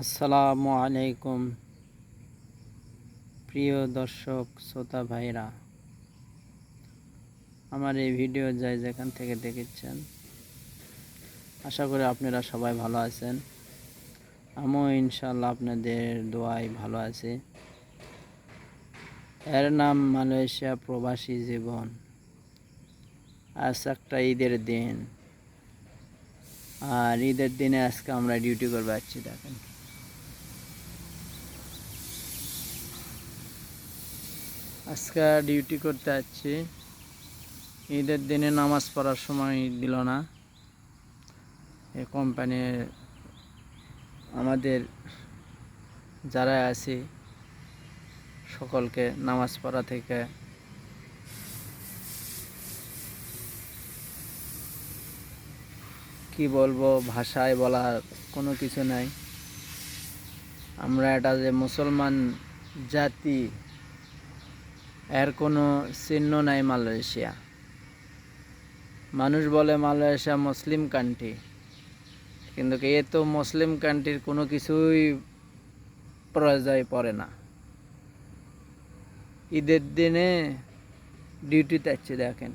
আসসালামু আলাইকুম, প্রিয় দর্শক, শ্রোতা ভাইরা। আমার এই ভিডিও যাই যেখান থেকে দেখেছেন, আশা করি আপনারা সবাই ভালো আছেন। আমিও ইনশাল্লাহ আপনাদের দোয়ায় ভালো আছি। এর নাম মালয়েশিয়া প্রবাসী জীবন। আজ একটা ঈদের দিন। আর ঈদের দিনে আজকে আমরা ডিউটি করবে যাচ্ছি দেখেন। আজকে ডিউটি করতে যাচ্ছি ঈদের দিনে নামাজ পড়ার সময় দিল না। এ কোম্পানির আমাদের যারা আছে, সকলকে নামাজ পড়া থেকে কি বলব, ভাষায় বলার কোনো কিছু নাই। আমরা এটা যে মুসলমান জাতি এর কোনো চিহ্ন নাই মালয়েশিয়া। মানুষ বলে মালয়েশিয়া মুসলিম কান্ট্রি কিন্তু এ তো মুসলিম কান্ট্রির কোনো কিছুই পর্যায়ে পড়ে না। ঈদের দিনে ডিউটি যাচ্ছে দেখেন।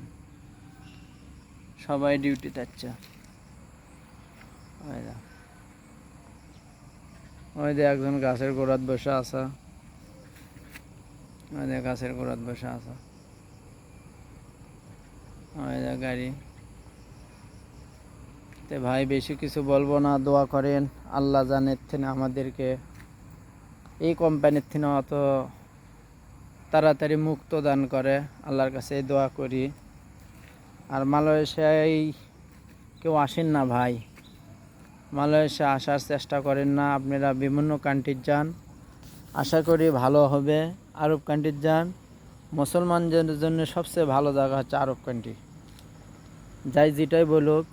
সবাই ডিউটি যাচ্ছে ওই দেখ একজন গাছের গোড়াত বসে যে গাছের গোড়াত বসে আছে। গাড়ি। তে ভাই, বেশি কিছু বলব না, দোয়া করেন। আল্লাহ জানের থেকে আমাদেরকে। এই কোম্পানির থেকে অত তাড়াতাড়ি মুক্ত দান করে, আল্লাহর কাছে দোয়া করি। আর মালয়েশিয়ায় কেউ আসেন না ভাই। মালয়েশিয়া আসার চেষ্টা করেন না, আপনারা বিভিন্ন কান্ট্রির যান। আশা করি ভালো হবে। আরব কান্ট্রির যান। মুসলমানদের জন্য সবচেয়ে ভালো জায়গা হচ্ছে আরব কান্ট্রি যাই যেটাই বলুক,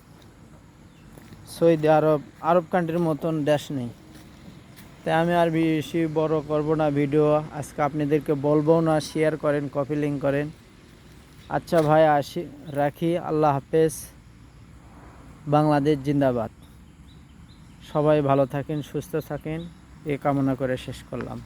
সৌদি আরব আরব কান্ট্রির মতন দেশ নেই। তাই আমি আর বেশি বড় করব না ভিডিও আজকে আপনাদেরকে বলব না শেয়ার করেন কপি লিঙ্ক করেন। আচ্ছা ভাই, আসি, রাখি। আল্লাহ হাফেজ। বাংলাদেশ জিন্দাবাদ। সবাই ভালো থাকেন, সুস্থ থাকেন। এ কামনা করে শেষ করলাম।